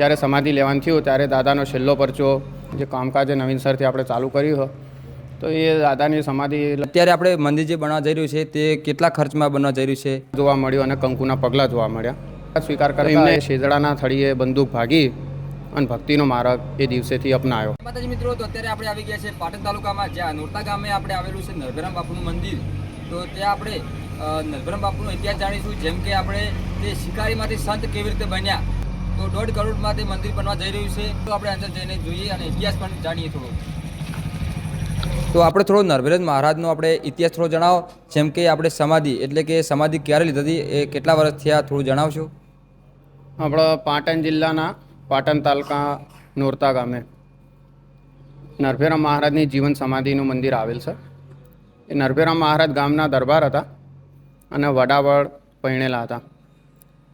જ્યારે સમાધિ લેવાનું થયું ત્યારે દાદાનો છેલ્લો પરચો જે કામકાજે નવીનસરથી આપણે ચાલુ કર્યું હોય તો એ દાદાની સમાધિ અત્યારે આપણે મંદિર જે બનવા જઈ રહ્યું છે તે કેટલા ખર્ચમાં બનવા જઈ રહ્યું છે? જોવા મળ્યું અને કંકુના પગલાં જોવા મળ્યા. સ્વીકાર કરતા એમને શેજડાના થળીએ બંદૂક ભાગી અને ભક્તિનો માર્ગ એ દિવસેથી અપનાવ્યો માતાજી મિત્રો તો અત્યારે આપણે આવી ગયા છે પાટણ તાલુકામાં જ્યાં નોરતા ગામે આપણે આવેલું છે નરભરામ બાપુનું મંદિર. તો ત્યાં આપણે નરભરામ બાપુનો ઇતિહાસ જાણીશું જેમ કે આપણે તે શિકારીમાંથી સંત કેવી રીતે બન્યા. તો દોઢ કરોડમાં તે મંદિર બનવા જઈ રહ્યું છે. તો આપણે અંદર જઈને જોઈએ અને ઇતિહાસ પણ જાણીએ થોડો. તો આપણે થોડો નરભેરજ મહારાજનો આપણે ઇતિહાસ થોડો જણાવો. જેમ કે આપણે સમાધિ એટલે કે સમાધિ ક્યારે લીધી હતી એ કેટલા વર્ષ થયા થોડું જણાવશો? આપણા પાટણ જિલ્લાના પાટણ તાલુકા નોરતા ગામે નરભેરામ મહારાજની જીવન સમાધિનું મંદિર આવેલ છે. એ નરભેરામ મહારાજ ગામના દરબાર હતા અને વડાવળ પૈણેલા હતા.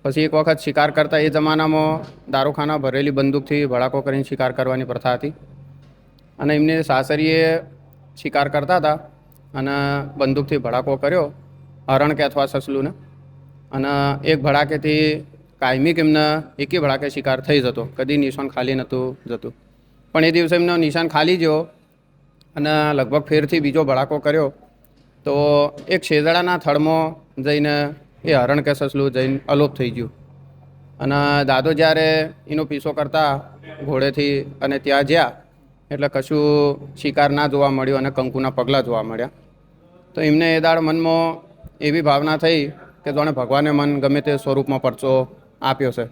પછી એક વખત શિકાર કરતા એ જમાનામાં દારૂખાના ભરેલી બંદૂકથી ભડાકો કરીને શિકાર કરવાની પ્રથા હતી. અને એમને સાસરીએ શિકાર કરતા હતા અને બંદૂકથી ભડાકો કર્યો, હરણ કે અથવા સસલુને. અને એક ભડાકેથી કાયમિક એમને એકી ભડાકે શિકાર થઈ જતો, કદી નિશાન ખાલી નહોતું જતું. પણ એ દિવસે એમનો નિશાન ખાલી ગયો અને લગભગ ફેરથી બીજો ભડાકો કર્યો. તો એક શેજડાના થડમાં જઈને એ હરણ કે સસલું જઈને અલોપ થઈ ગયું. અને દાદો જ્યારે એનો પીસો કરતા ઘોડેથી અને ત્યાં જ્યાં, એટલે કશું શિકાર ના જોવા મળ્યું અને કંકુના પગલાં જોવા મળ્યા. તો એમને એ દાડ મનમાં એવી ભાવના થઈ કે જાણે ભગવાને મન ગમે તે સ્વરૂપમાં પરચો આપ્યો છે.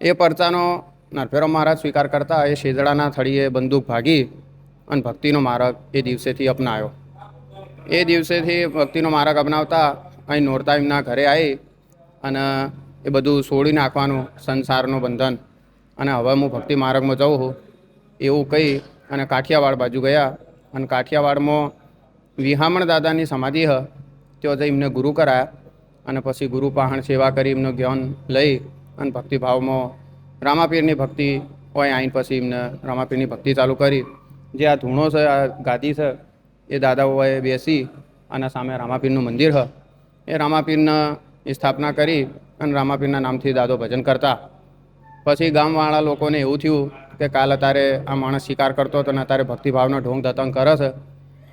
એ પરચાનો નરફેરો મહારાજ સ્વીકાર કરતા એ શેજડાના થળીએ બંદૂક ભાગી અને ભક્તિનો માર્ગ એ દિવસેથી અપનાવ્યો એ દિવસેથી ભક્તિનો માર્ગ અપનાવતા અહીં નોરતા એમના ઘરે આવી અને એ બધું છોડી નાખવાનું સંસારનું બંધન. અને હવે હું ભક્તિ માર્ગમાં જાઉં છું. એવું કહી અને કાઠિયાવાડ બાજુ ગયા. અને કાઠિયાવાડમાં વિહામણ દાદાની સમાધિ હ, ત્યાં જઈ એમને ગુરુ કરાયા. અને પછી ગુરુ પાહણ સેવા કરી એમનું જ્ઞાન લઈ અને ભક્તિભાવમાં રામાપીરની ભક્તિ હોય આવીને પછી એમને રામાપીરની ભક્તિ ચાલુ કરી. જે આ ધૂણો છે, આ ગાદી છે, એ દાદાઓએ બેસી અને સામે રામાપીરનું મંદિર હ. એ રામાપીરના સ્થાપના કરી અને રામાપીરના નામથી દાદો ભજન કરતા. પછી ગામવાળા લોકોને એવું થયું કે કાલ અત્યારે આ માણસ શિકાર કરતો હતો ને અત્યારે ભક્તિભાવનો ઢોંગ ધતંગ કરે છે.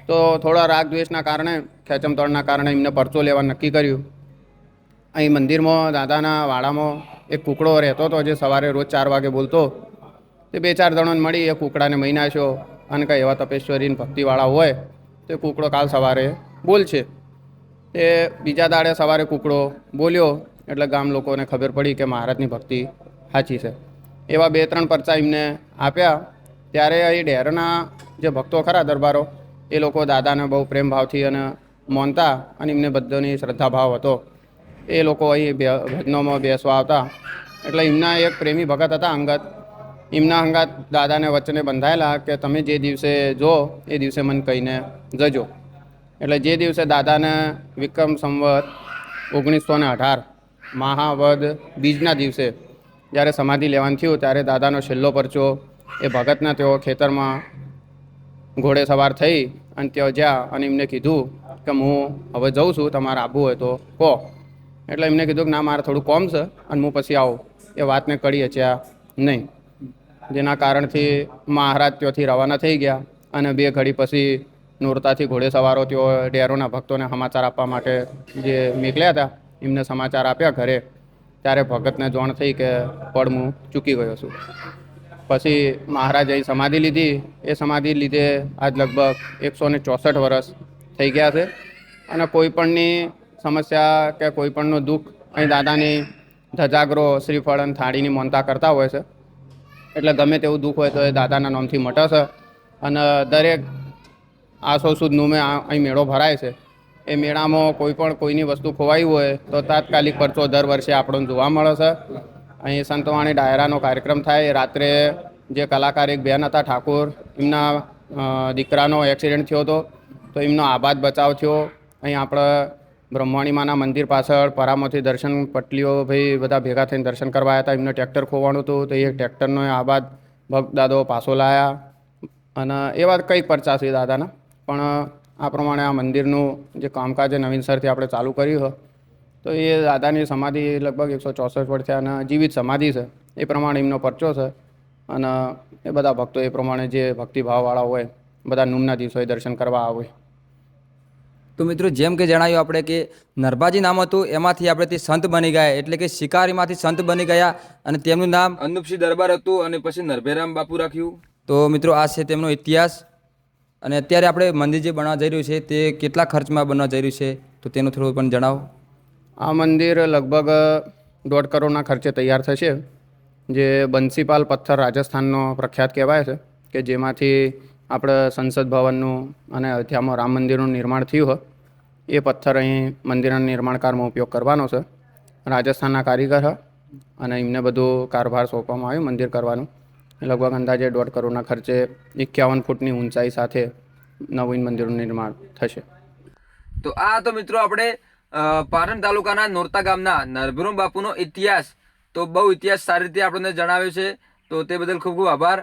તો થોડા રાગ દ્વેષના કારણે ખેંચમતળના કારણે એમને પરચો લેવા નક્કી કર્યું. અહીં મંદિરમાં દાદાના વાડામાં એક કુકડો રહેતો હતો જે સવારે રોજ ચાર વાગે બોલતો. તે બે ચાર જણોને મળી એ કુકડાને મહી નાખ્યો અને કંઈ એવા તપેશ્વરીને ભક્તિવાળા હોય, તો એ કુકડો કાલ સવારે બોલશે. તે બીજા દાડે સવારે કૂકડો બોલ્યો, એટલે ગામ લોકોને ખબર પડી કે મહારાજની ભક્તિ સાચી છે. એવા બે ત્રણ પરચા એમને આપ્યા. ત્યારે એ ડેરના જે ભક્તો ખરા દરબારો, એ લોકો દાદાને બહુ પ્રેમ ભાવથી અને માનતા અને એમને બધાની શ્રદ્ધાભાવ હતો. એ લોકો અહીં ભજનોમાં બેસવા આવતા. એટલે એમના એક પ્રેમી ભગત હતા અંગત. એમના અંગાત દાદાને વચ્ચેને બંધાયેલા કે તમે જે દિવસે જો, એ દિવસે મને કહીને જજો. એટલે જે દિવસે દાદાને વિક્રમ સંવત ઓગણીસો ને અઢાર મહાવદ બીજના દિવસે જ્યારે સમાધિ લેવાનું થયું, ત્યારે દાદાનો છેલ્લો પરચો એ ભગતના તેઓ ખેતરમાં ઘોડે સવાર થઈ અને ત્યાં જ્યાં અને એમને કીધું કે હું હવે જઉં છું, તમારે આવવું હોય તો કહો. એટલે એમને કીધું કે ના, મારે થોડું કોમ છે અને હું પછી આવું. એ વાતને કડી અચ્યા નહીં. જેના કારણથી મહારાજ ત્યાંથી રવાના થઈ ગયા અને બે ઘડી પછી નોરતાથી ઘોડેસવારો તેઓ ડેરોના ભક્તોને સમાચાર આપવા માટે જે નીકળ્યા હતા, એમને સમાચાર આપ્યા ઘરે. ત્યારે ભગતને જાણ થઈ કે પડ હું ચૂકી ગયો છું. પછી મહારાજે સમાધિ લીધી. એ સમાધિ લીધે આજ લગભગ એકસો ને ચોસઠ વર્ષ થઈ ગયા છે. અને કોઈપણની સમસ્યા કે કોઈપણનું દુઃખ અહીં દાદાની ધજાગરો, શ્રીફળ અને થાળીની મોનતા કરતા હોય છે. એટલે ગમે તેવું દુઃખ હોય તો એ દાદાના નામથી મટે છે. અને દરેક આસો સુદ નુમે આ- અહીં મેળો ભરાય છે. એ મેળામાં કોઈ પણ કોઈની વસ્તુ ખોવાઈ હોય, તો તાત્કાલિક પરચો દર વર્ષે આપણને જોવા મળે છે. અહીં સંતવાણી ડાયરાનો કાર્યક્રમ થાય. રાત્રે જે કલાકાર એક બેન હતા, ઠાકોર, એમના દીકરાનો એક્સિડન્ટ થયો હતો, તો એમનો આબાદ બચાવ થયો. અહીં આપણે બ્રહ્માણીમાના મંદિર પાછળ પરામાંથી દર્શન પટલીઓ ભાઈ બધા ભેગા થઈને દર્શન કરવા હતા. એમને ટ્રેક્ટર ખોવાનું હતું, તો એ ટ્રેક્ટરનો આબાદ ભક્ત દાદો પાછો લાયા. અને એવા કંઈક પરચા છે દાદાના. પણ આ પ્રમાણે આ મંદિરનું જે કામકાજ છે નવીનસરથી આપણે ચાલુ કર્યું હોય તો એ દાદાની સમાધિ લગભગ એકસો ચોસઠ વર્ષ અને જીવિત સમાધિ છે એ પ્રમાણે એમનો પરચો છે. અને એ બધા ભક્તો એ પ્રમાણે જે ભક્તિભાવવાળા હોય બધા નૂમના દિવસોએ દર્શન કરવા આવે. તો મિત્રો જેમ કે જણાવ્યું આપણે કે નરભાજી નામ હતું એમાંથી આપણે તે સંત બની ગયા એટલે કે શિકારીમાંથી સંત બની ગયા અને તેમનું નામ અનુપસિંહ દરબાર હતું અને પછી નરભેરામ બાપુ રાખ્યું. તો મિત્રો આ છે તેમનો ઇતિહાસ. અને અત્યારે આપણે મંદિર જે બનવા જઈ રહ્યું છે તે કેટલા ખર્ચમાં બનવા જઈ રહ્યું છે? તો તેનું થોડું પણ જણાવો. આ મંદિર લગભગ દોઢ કરોડના ખર્ચે તૈયાર થશે. જે બંસીપાલ પથ્થર રાજસ્થાનનો પ્રખ્યાત કહેવાય છે, કે જેમાંથી આપણે સંસદ ભવનનું અને અયોધ્યામાં રામ મંદિરનું નિર્માણ થયું હોય, એ પથ્થર અહીં મંદિરના નિર્માણકારમાં ઉપયોગ કરવાનો છે. રાજસ્થાનના કારીગર હ અને એમને બધું કારભાર સોંપવામાં આવ્યું મંદિર કરવાનું. લગભગ અંદાજે દોઢ કરોડના ખર્ચે એકાવન ફૂટની ઊંચાઈ સાથે નવીન મંદિરનું નિર્માણ થશે. તો આ તો મિત્રો આપણે પાટણ તાલુકાના નોરતા ગામના નરભરમ બાપુનો ઇતિહાસ, તો બહુ ઇતિહાસ સારી રીતે આપણને જણાવ્યો છે. તો તે બદલ ખૂબ ખૂબ આભાર.